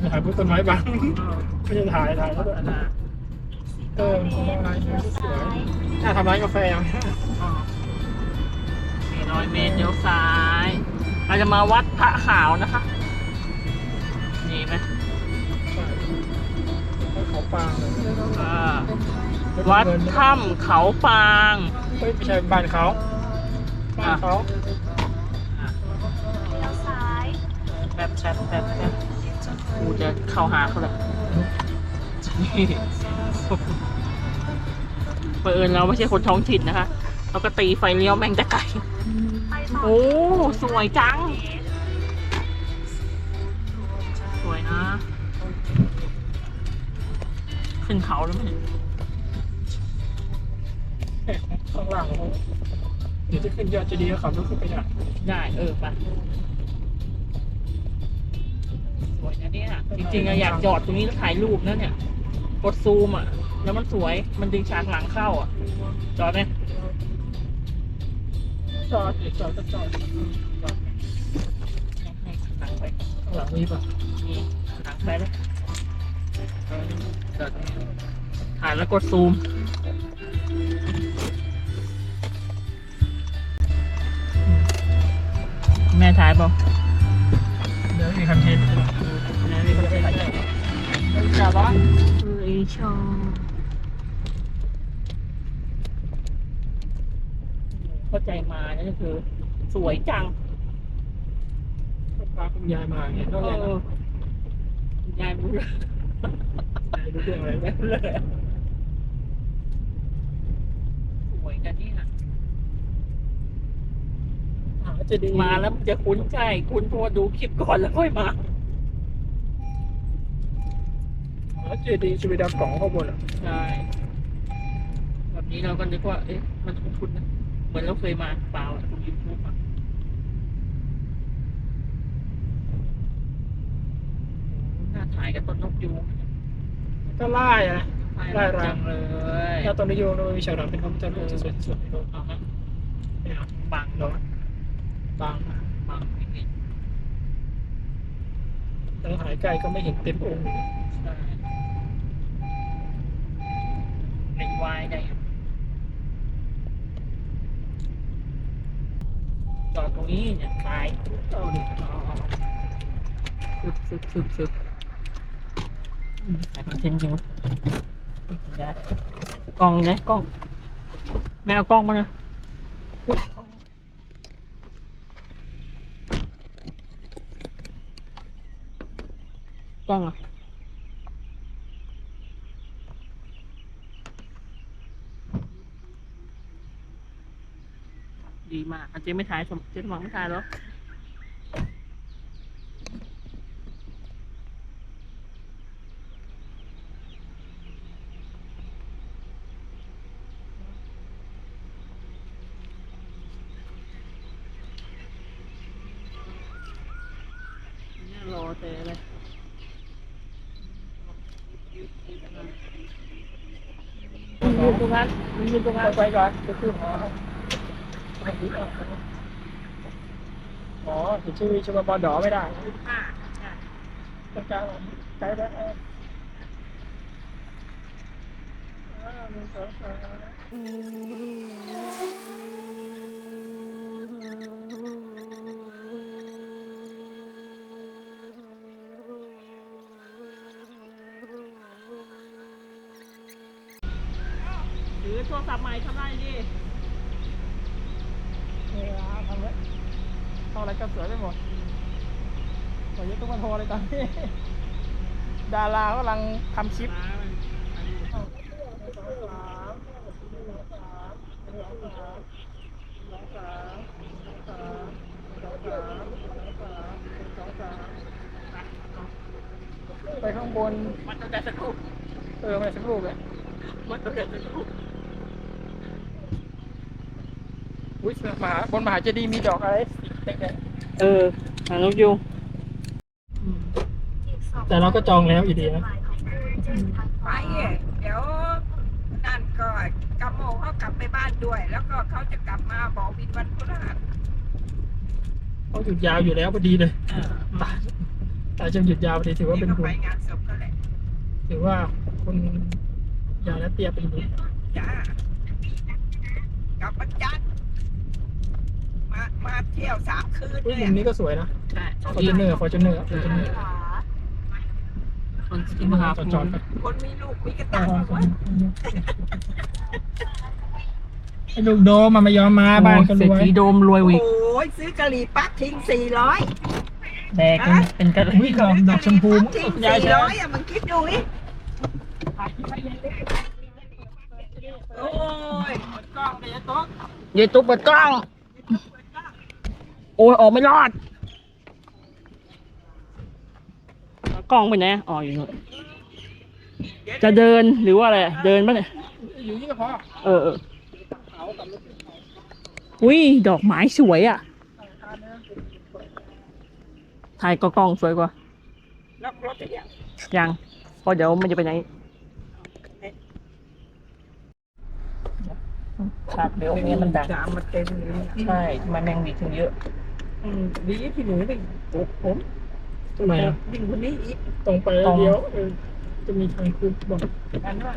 ไม่ถ่ายพวกต้นไม้บังไม่จะถ่ายถ่ายแล้วด้วยอันน่ะเออมันคงร้านสวยน่าทำร้านกาแฟอะอ๋อสี่ร้อยเมตรเลี้ยวซ้ายเราจะมาวัดพระขาวนะคะนี่ไหมเขาปางเลยอ่าวัดถ้ำเขาปางเฮ้ยไม่ใช่บ้านเขาบ้านเขาเลี้ยวซ้ายแป๊บแป๊บแป๊บแป๊บ กูจะเข้าหาเขาแล้วนี่เปิดเราไม่ใช่คนท้องถิ่นนะคะ เราก็ตีไฟเลี้ยวแม่งจะไกลไปต่อโอ้ สวยจัง สวยนะ ขึ้นเขาแล้วมั้ยข้างล่างเขาเดี๋ยวจะขึ้นยอดเจดีย์เขาต้องขึ้นไปอะได้ เออไป สวยนะเนี่ย จริงๆอะอยากจอดตรงนี้แล้วถ่ายรูปนะเนี่ย กดซูมอะ แล้วมันสวย มันดึงฉากหลังเข้าอะ จอดไหมจอดเดี๋ยวจอดก็จอดห้หลังไปหลังนี้ป่ะนี่หลังไปเลยจอดถ่ายแล้วกดซูมแม่ถ่ายเปล่าเดี๋ยว มีคอนเทนต์แม่ไม่เข้าใจกาบ้านเอ้ยชอบเข้าใจมานี่ก็คือ สวยจังพาคุณยายมาเนี่ยนอกเอจากนั้นอยายไม่รู้เรื่องยายรู้เรื่องอะไรไหม ไม่รู้เลยสวยกันนี่นะ หาเจดีย์มาแล้วมันจะคุ้นใจ คุ้นเพราะว่าดูคลิปก่อนแล้วค่อยมาหาเจดีย์ชีวิตดาวกล่องข้างบนอะใช่แบบนี้เราก็นึกว่า เอ๊ะ มันคุ้นๆนะ เหมือนเราเคยมาเปล่าอะดูยูทูบอะน่าถ่ายกับต้นนกยูงก็ไล่อะนะถ่ายได้รักรัจังงเลยถ้าตอนนี้โยนโดยฉากหลังเป็นคอมพิวเตอร์ก็จะสวยที่สุดในโลกเอาฮะเนี่ย บังบางไม่เห็นแล้วหายใกลก็ไม่เห็นเต็มองค์ใช่เป็นวายได้จอดตรงนี้เนี่ยตายเอาดิซึบซึบซึบซึบถ่ายคอนเทนต์จริงวะได้กล้องนะกล้องแม่เอากล้องมานะก ล้งอะดีมากอาเจ๊ไม่ถ่ายสมเจ๊สมองไม่ถ่ายหรอเนี่รอเจ๊เลย งนั้นมันยืนตรงนั้นไปก่อนจะคือหอไม่ดีอะอ๋อเห็นชื่อชื่อมบอลดอไม่ได้อ่าใช่ต้องการใช้ได้เออหนึ่งสองสาม หรือโทรศัพท์ใหม่ทำได้ดินี่นะทำไว้เข้าอะไรก็สวยไปหมดขอยึดตุ๊กตาโทรเลยตอนนี้ ดารากำลังทำคลิป ไปข้างบน มันต้องได้สักครู่เออมาสักรูปเลย มันต้องได้สักครู่ อุ้ยมหาบนมหาเจดีย์มีดอกอะไรเด็กเออหางนกยูงๆแต่เราก็จองแล้วอยู่ดีนะไปอะเดี๋ยวนั่นก็กำโมงเขากลับไปบ้านด้วย แล้วก็เขาจะกลับมาบอกบินวันพฤหัสเขาหยุดยาวอยู่แล้วพอดีเลยอ่าไปแต่จะหยุดยาวพอดีถือว่าเป็นก็บุไปญงานศพก็แหละถือว่าคนยายและเตียเป็นบุญจ้ากลับมาจันทร์ มามาเที่ยวสามคืนอุ้ยเลมุยมนี้ก็สวยนะใช่ฟอร์จูเนอร์ฟอร์จูเนอร์ฟอร์จูเนอร์คนที่มหาจอภูดจอดมิไปคนมีลูกมีกระอ๋ตัองไว้ไอ้ลูกโดมมันไม่ยอมมาบ้านก็รเศรษวยฐีโดมรวยวิกโอ้ยซื้อกะหรี่ปั๊บทิ้งสี่ร้อยแดกเป็นเป็นกระอุ้ยดอกดอกชมพูทิ้งยายสี่ใช่ร้อยอะมันคิดดูนี่โอ้ยกล้องเลยโต๊ะเยตุ๊กเปิดกล้องโอ้ยออกไม่รอดกล้องไปไหนอ๋ออยู่นู่นจะเดินหรือว่าอะไรเดินปะเนี่ยอยู่นี่ก็พอเออเอออุ้ยดอกไม้สวยอะถ่ายก็กล้องสวยกว่าล็อกรถย่างยังเพราะเดี๋ยวมันจะไปไหนครับเดี๋ยวนี้มันดังใช่ทำไมแมงวีถึงเยอะ อืมดีที่หนูไม่ปลุกผมทำไมอะยิ่งคนนี้อีกตรงไปแล้วเดียวเออจะมีทางคืนบอกอันนั้น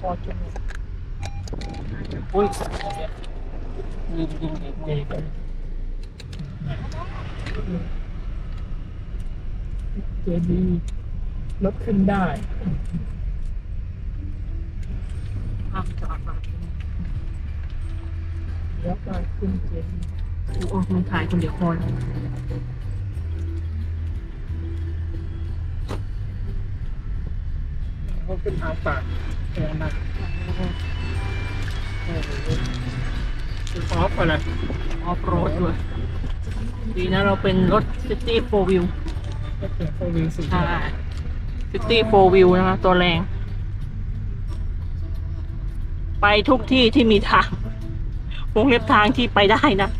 พอจุดอุ้ยลืมลืมลืมดีไปเจดีรถขึ้นได้อะจอดมา แล้วก็ขึ้นเจดีโอ้มันถ่ายคนเดียวพอแล้วเขาขึ้นทางปากแอนนะโอ้โหคือออฟอะไรออฟโรดด้วย ดีนะเราเป็นรถซิตี้โฟวิวก็เป็นโฟวิงสีใช่ซิตี้โฟวิวนะคะตัวแรง ไปทุกที่ที่มีทาง วงเล็บทางที่ไปได้นะ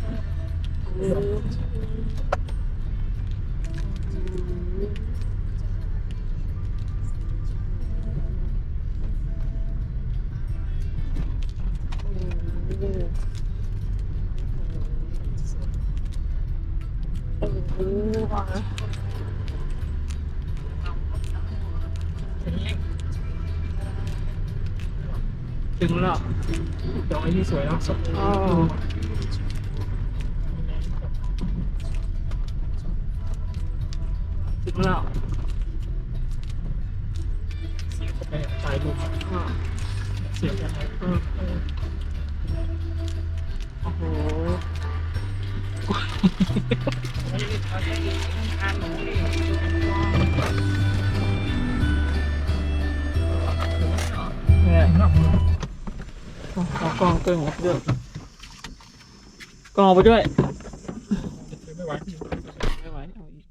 ถึงแล้วดอกไอ้นี่สวยเนาะสดอ๋อถึงแล้วเสียบไปถ่ายรูปอ่าเสียบกันอืมโอ้โหเนี่ย เอากล้องเกิ้งออกด้วยกล้องออกไปด้วยไม่ไหวไม่ไหวเอาอีก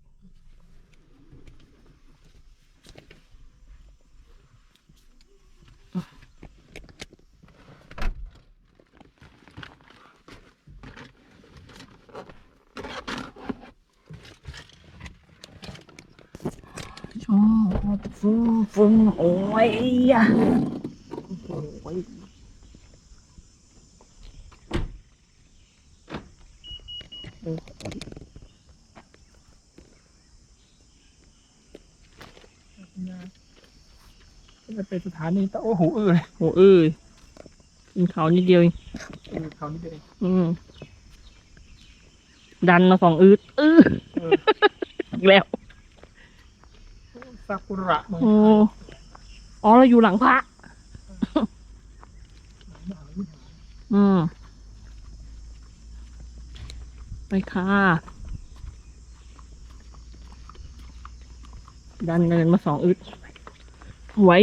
ชอบฟุ้งฟุ้งโอ้ยอะโอ้ย จะไป สถานีตะโอ้โหอื้อเลยโหเอ้ยกินเขานิดเดียวเองเออเขานี่เองอืมดันมาสองอืดอื้อเอออีกแล้ว ซากุระเมืองโอ้อ๋อเราอยู่หลังพระอืม ไปค่ะ ดันเนินมาสองอึด ไว้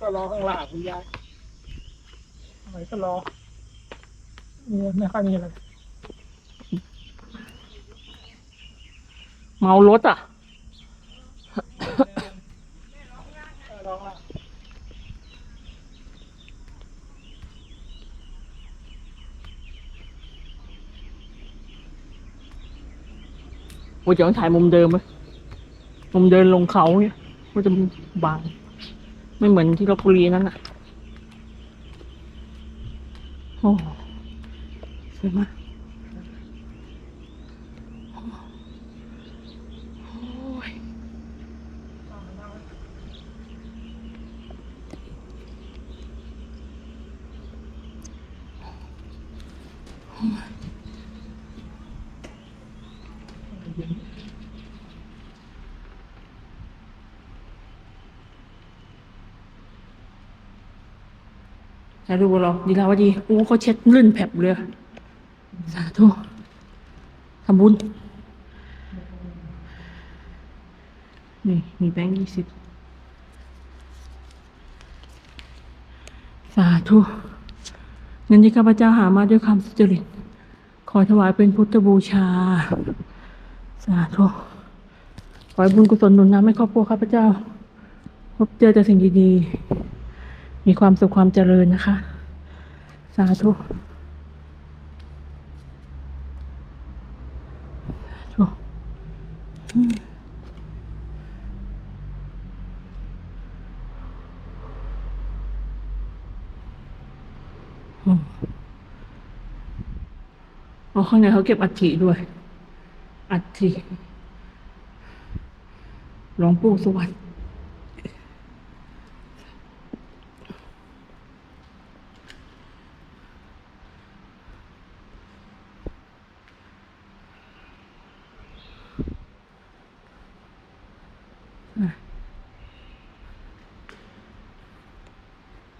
ก็รอข้างล่างคุณยายอะไรก็รอเนี่ยไม่ค่อยมีอะไรเมารถอะรอข้างล่างโอ้ยเดี๋ยวถ่ายมุมเดิมไหมมุมเดินลงเขาเนี่ย ก็จะบาง ไม่เหมือนที่ลบบุรีนั่นน่ะโอ้สวยมาก สาธุเราดีแล้วว่าดีโอ้เขาเช็ดลื่นแผลบเลย สาธุทำบุญ นี่ มีแบงค์ยี่สิบสาธุเงินที่ข้าพเจ้าหามาด้วยความสุจริต ขอถวายเป็นพุทธบูชา สาธุ ขอให้บุญกุศลหนุนนำให้ครอบครัวข้าพเจ้า พบเจอแต่สิ่งดีๆ มีความสุขความเจริญนะคะ สาธุสาธุอืมอืมอ๋อข้างในเขาเก็บอัฐิด้วย อัฐิหลวงปู่สวรรค์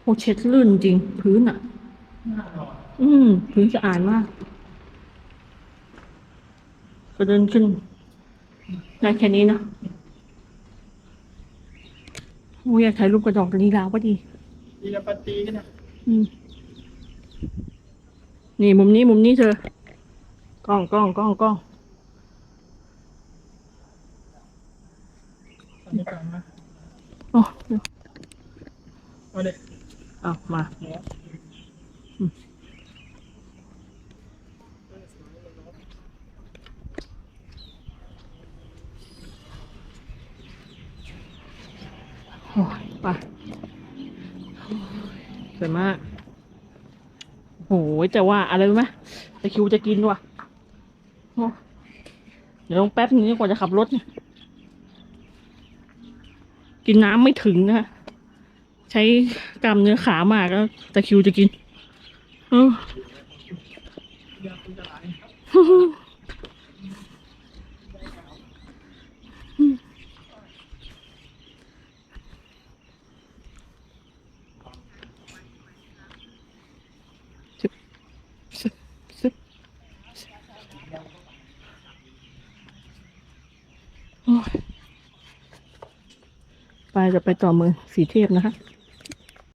โอเช็ดลื่นจริง พื้นอะ อืม พื้นสะอาดมากก็เดินขึ้นได้แค่นี้นะโอ้ยอยากถ่ายรูปกระดอกลีลาวก็ดีดีละปตีกันนะอืม นี่มุมนี้มุมนี้เธอกล้องกล้องกล้องกล้องอันนี้ก่อนนะโอ้เดี๋ยวเอาเด็ก เอามาโอ้ยไปสวยมากโอ้ยแต่ว่าอะไรรู้ไหมตะคิวจะกินว่ะเดี๋ยวลงแป๊บนึงกว่าจะขับรถ กินน้ำไม่ถึงนะ ใช้กล้ามเนื้อขามากแล้วตะคิวจะกินซึบซึบซึบไปจะไปต่อเมืองสีเทพนะคะ